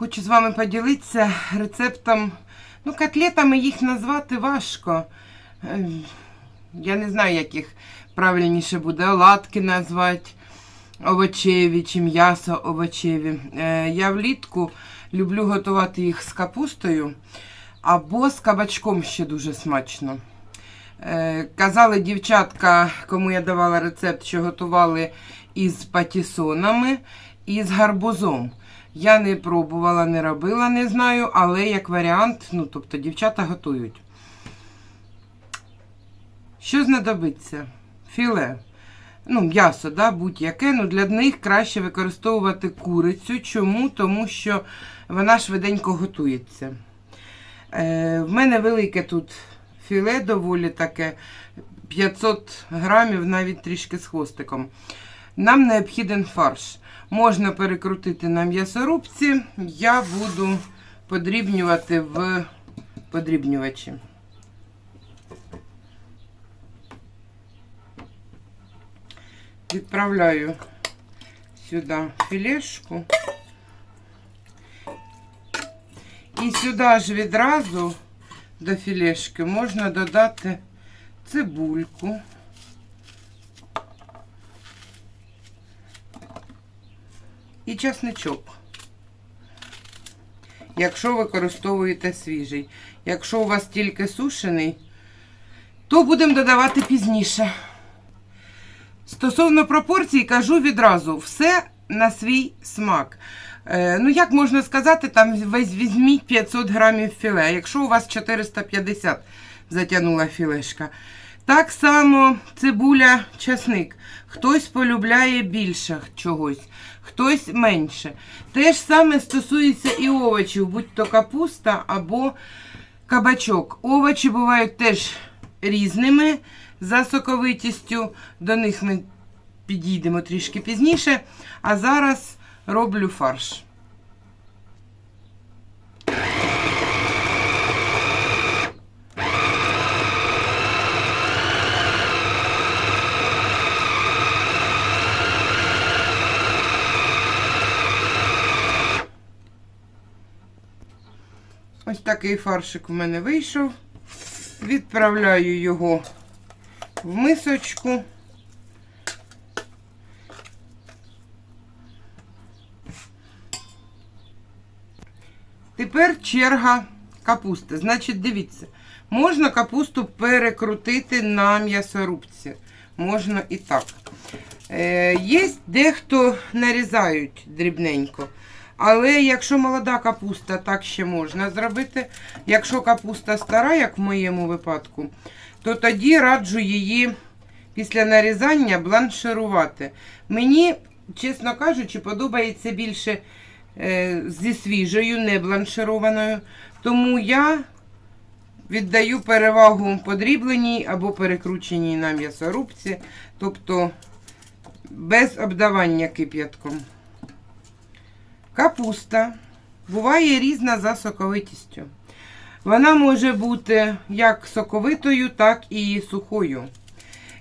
Хочу з вами поділитися рецептом. Ну, котлетами їх назвати важко. Ем, Я не знаю, як їх правильніше буде. Оладки назвати овочеві чи м'ясо овочеві. Е, Я влітку люблю готувати їх з капустою або з кабачком ще дуже смачно. Е, Казали дівчатка, кому я давала рецепт, що готували із патісонами і з гарбузом. Я не пробувала, не робила, не знаю, але як варіант, ну, тобто дівчата готують. Що знадобиться? Філе. Ну, м'ясо, да, будь-яке. Ну, для них краще використовувати курицю. Чому? Тому що вона швиденько готується. Е, в мене велике тут філе доволі таке 500 грамів, навіть трішки з хвостиком. Нам необхіден фарш. Можна перекрутити на м'ясорубці. Я буду подрібнювати в подрібнювачі. Відправляю сюди філешку. І сюди ж відразу до філешки можна додати цибульку. І часничок. Якщо використовуєте свіжий. Якщо у вас тільки сушений, то будемо додавати пізніше. Стосовно пропорцій, кажу відразу, все на свій смак. Е, ну, як можна сказати, там візьміть 500 грамів філе. Якщо у вас 450 затягнула філешка. Так само цибуля, часник. Хтось полюбляє більше чогось, хтось менше. Те ж саме стосується і овочів, будь то капуста або кабачок. Овочі бувають теж різними за соковитістю. До них ми підійдемо трішки пізніше. А зараз роблю фарш. Ось такий фаршик в мене вийшов. Відправляю його в мисочку. Тепер черга капусти. Значить, дивіться, можна капусту перекрутити на м'ясорубці. Можна і так. Е, є дехто нарізають дрібненько. Але якщо молода капуста, так ще можна зробити. Якщо капуста стара, як в моєму випадку, то тоді раджу її після нарізання бланширувати. Мені, чесно кажучи, подобається більше е, зі свіжою, не бланшированою. Тому я віддаю перевагу подрібленій або перекрученій на м'ясорубці, тобто без обдавання кип'ятком. Капуста буває різна за соковитістю. Вона може бути як соковитою, так і сухою.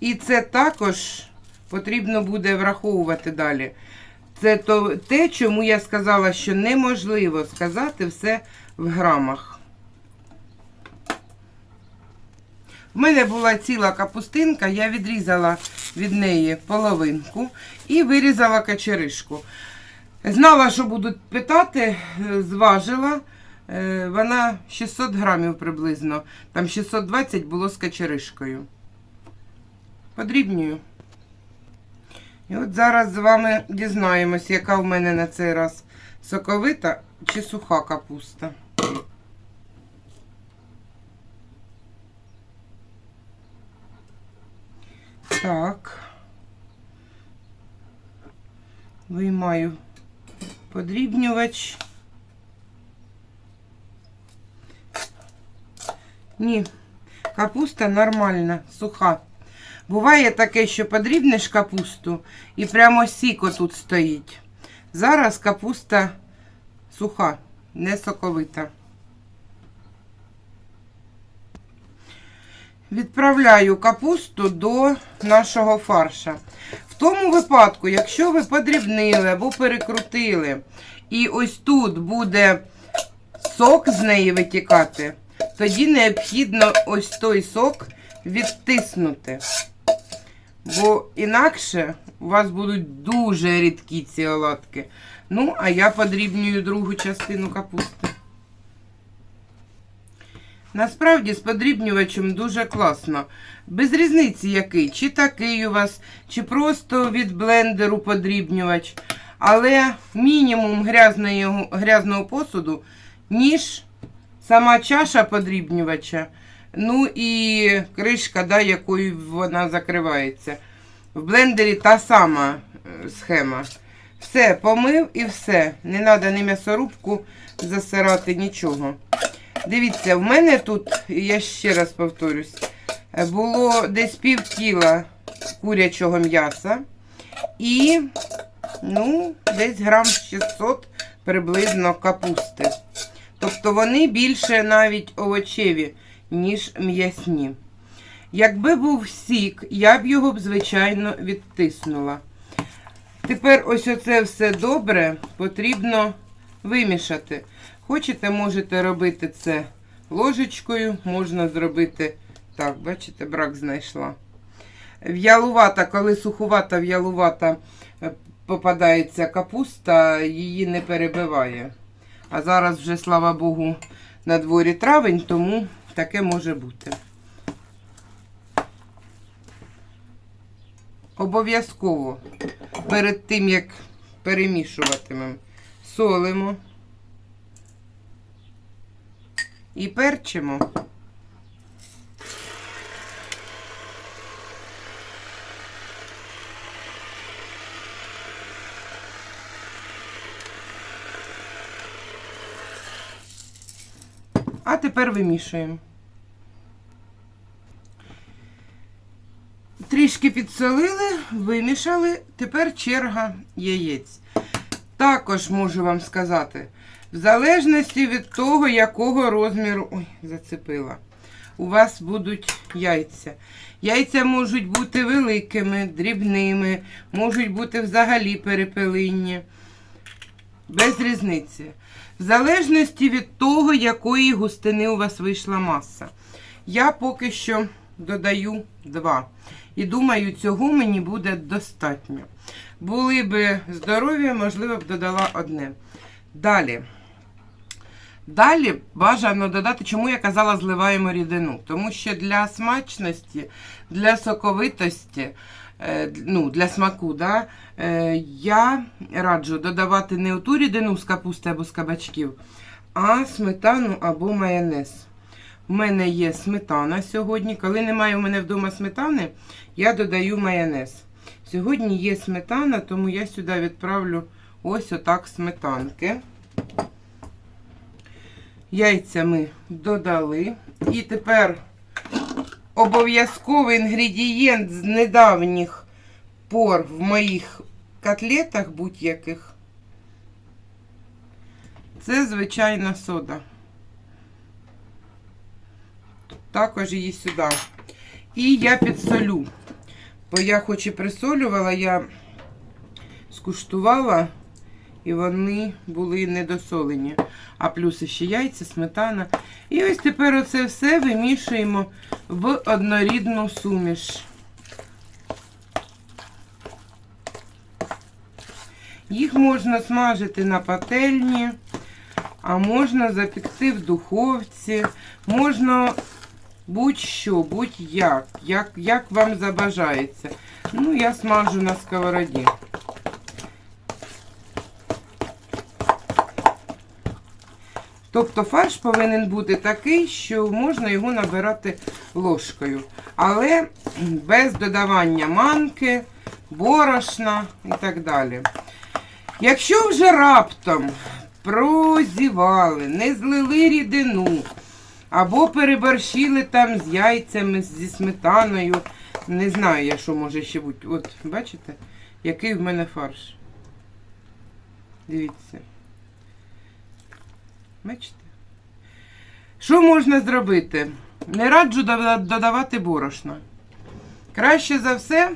І це також потрібно буде враховувати далі. Це то, те, чому я сказала, що неможливо сказати все в грамах. В мене була ціла капустинка, я відрізала від неї половинку і вирізала качеришку. Знала, що будуть питати, е, зважила. Е, Вона 600 грамів приблизно. Там 620 було з качеришкою. Подрібнюю. І от зараз з вами дізнаємось, яка в мене на цей раз соковита чи суха капуста. Так. Виймаю подрібнювач. Ні, капуста нормальна, суха. Буває таке, що подрібнеш капусту і прямо сіко тут стоїть. Зараз капуста суха, не соковита. Відправляю капусту до нашого фарша. В тому випадку, якщо ви подрібнили або перекрутили і ось тут буде сок з неї витікати, тоді необхідно ось той сок відтиснути. Бо інакше у вас будуть дуже рідкі ці оладки. Ну, а я подрібнюю другу частину капусти. Насправді з подрібнювачем дуже класно. Без різниці який, чи такий у вас, чи просто від блендеру подрібнювач. Але мінімум грязного, грязного посуду, ніж сама чаша подрібнювача. Ну і кришка, да, якою вона закривається. В блендері та сама е, схема. Все, помив і все. Не треба ні м'ясорубку засирати, нічого. Дивіться, в мене тут, я ще раз повторюсь, е, було десь пів кіла курячого м'яса і, ну, десь грам 600 приблизно капусти. Тобто вони більше навіть овочеві, ніж м'ясні. Якби був сік, я б його б, звичайно, відтиснула. Тепер ось оце все добре потрібно вимішати. Хочете, можете робити це ложечкою, можна зробити так, бачите, брак знайшла. В'ялувата, коли сухувата, в'ялувата е, попадається капуста, її не перебиває. А зараз вже, слава Богу, на дворі травень, тому таке може бути. Обов'язково перед тим, як перемішуватимемо, солимо і перчимо. А тепер вимішуємо. Трішки підсолили, вимішали, тепер черга яєць. Також можу вам сказати, в залежності від того, якого розміру. Ой, зацепила. У вас будуть яйця. Яйця можуть бути великими, дрібними, можуть бути взагалі перепелинні. Без різниці. В залежності від того, якої густини у вас вийшла маса. Я поки що додаю два. І думаю, цього мені буде достатньо. Були б здорові, можливо, б додала одне. Далі. Далі бажано додати, чому я казала, зливаємо рідину. Тому що для смачності, для соковитості, е, ну, для смаку, да, е, я раджу додавати не оту рідину з капусти або з кабачків, а сметану або майонез. У мене є сметана сьогодні. Коли немає у мене вдома сметани, я додаю майонез. Сьогодні є сметана, тому я сюди відправлю ось отак сметанки. Яйця ми додали. І тепер обов'язковий інгредієнт з недавніх пор в моїх котлетах будь-яких. Це звичайна сода. Також її сюди. І я підсолю. Бо я хоч і присолювала, я скуштувала, і вони були недосолені. А плюс ще яйця, сметана. І ось тепер оце все вимішуємо в однорідну суміш. Їх можна смажити на пательні, а можна запекти в духовці, можна будь-що, будь-як, як, як вам забажається. Ну, я смажу на сковороді. Тобто фарш повинен бути такий, що можна його набирати ложкою. Але без додавання манки, борошна і так далі. Якщо вже раптом прозівали, не злили рідину, або переборщили там з яйцями, зі сметаною. Не знаю я, що може ще бути. От, бачите, який в мене фарш. Дивіться. Бачите? Що можна зробити? Не раджу додавати борошна. Краще за все,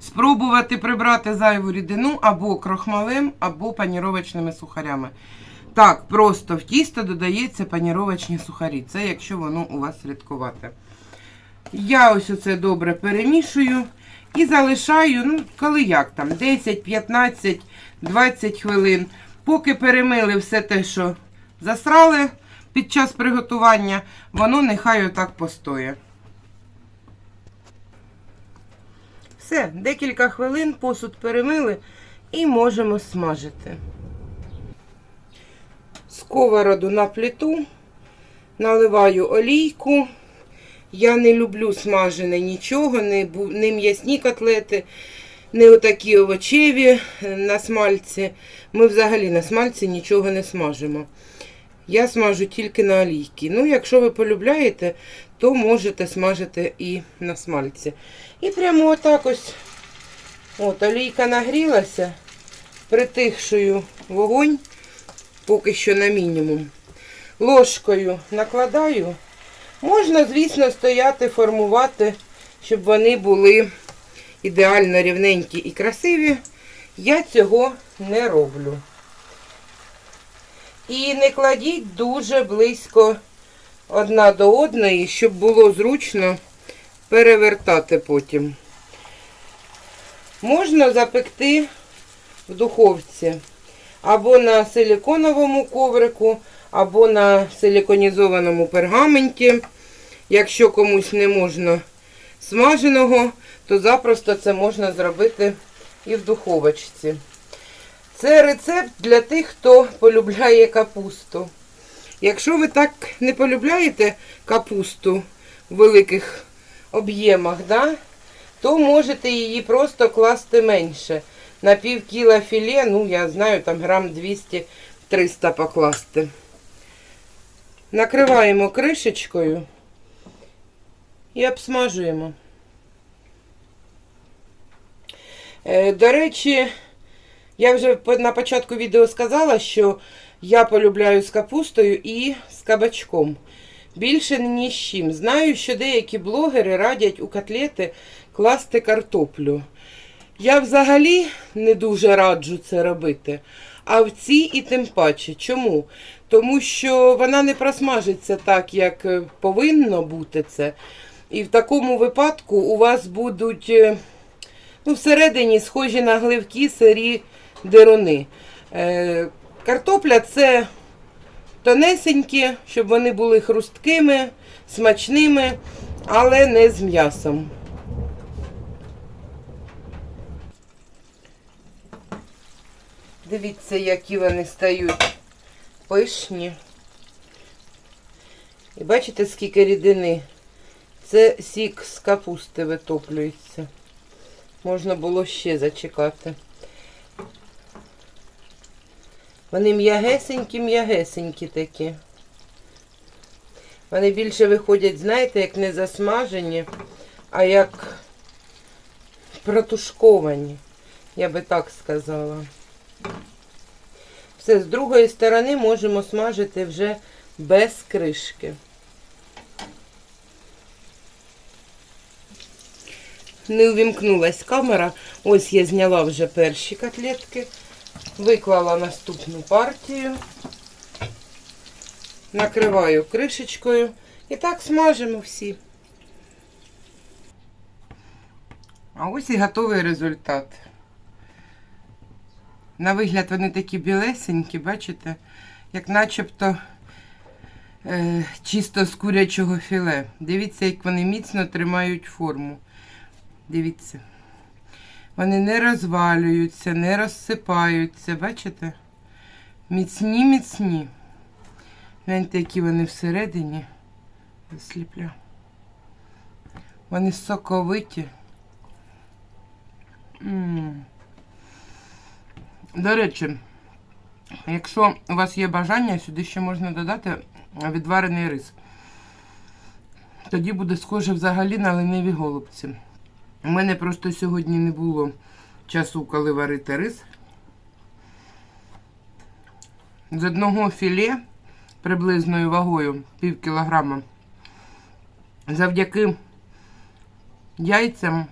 спробувати прибрати зайву рідину або крохмалем, або паніровочними сухарями. Так, просто в тісто додається паніровочні сухарі. Це якщо воно у вас рідкувате. Я ось оце добре перемішую і залишаю, ну, коли як там, 10, 15, 20 хвилин. Поки перемили все те, що засрали під час приготування, воно нехай отак постоє. Все, декілька хвилин посуд перемили і можемо смажити. Сковороду на плиту, наливаю олійку. Я не люблю смажене нічого, не, не м'ясні котлети, не отакі овочеві е, на смальці. Ми взагалі на смальці нічого не смажимо. Я смажу тільки на олійки. Ну, якщо ви полюбляєте, то можете смажити і на смальці. І прямо отак ось. От, олійка нагрілася, притихшую вогонь, поки що на мінімум. Ложкою накладаю. Можна, звісно, стояти, формувати, щоб вони були ідеально рівненькі і красиві. Я цього не роблю. І не кладіть дуже близько одна до одної, щоб було зручно перевертати потім. Можна запекти в духовці або на силіконовому коврику, або на силіконізованому пергаменті. Якщо комусь не можна смаженого, то запросто це можна зробити і в духовочці. Це рецепт для тих, хто полюбляє капусту. Якщо ви так не полюбляєте капусту в великих об'ємах, да, то можете її просто класти менше. На пів кіла філе, ну я знаю, там грам 200-300 покласти. Накриваємо кришечкою і обсмажуємо. Е, До речі, я вже на початку відео сказала, що я полюбляю з капустою і з кабачком. Більше ні з чим. Знаю, що деякі блогери радять у котлети класти картоплю. Я взагалі не дуже раджу це робити. А в цій і тим паче. Чому? Тому що вона не просмажиться так, як е, повинно бути це. І в такому випадку у вас будуть е, ну, всередині схожі на гливкі сирі деруни. Е, картопля це тонесенькі, щоб вони були хрусткими, смачними, але не з м'ясом. Дивіться, які вони стають пишні. І бачите, скільки рідини. Це сік з капусти витоплюється. Можна було ще зачекати. Вони м'ягесенькі, м'ягесенькі такі. Вони більше виходять, знаєте, як не засмажені, а як протушковані, я би так сказала. Все, з другої сторони можемо смажити вже без кришки. Не увімкнулась камера. Ось я зняла вже перші котлетки. Виклала наступну партію. Накриваю кришечкою. І так смажимо всі. А ось і готовий результат. На вигляд вони такі білесенькі, бачите, як начебто е, чисто з курячого філе. Дивіться, як вони міцно тримають форму. Дивіться. Вони не розвалюються, не розсипаються, бачите? Міцні, міцні. Гляньте, які вони всередині. Засліпля. Вони соковиті. М. До речі, якщо у вас є бажання, сюди ще можна додати відварений рис. Тоді буде схоже взагалі на лениві голубці. У мене просто сьогодні не було часу, коли варити рис. З одного філе приблизною вагою пів кілограма. Завдяки яйцям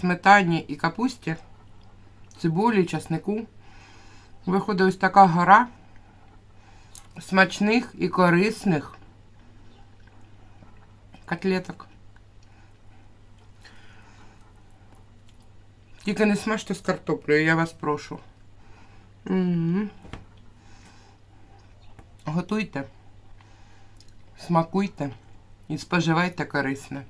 сметані і капусті, цибулі, часнику. Виходить ось така гора смачних і корисних котлеток. Тільки не смажте з картоплею, я вас прошу. Готуйте, смакуйте і споживайте корисне.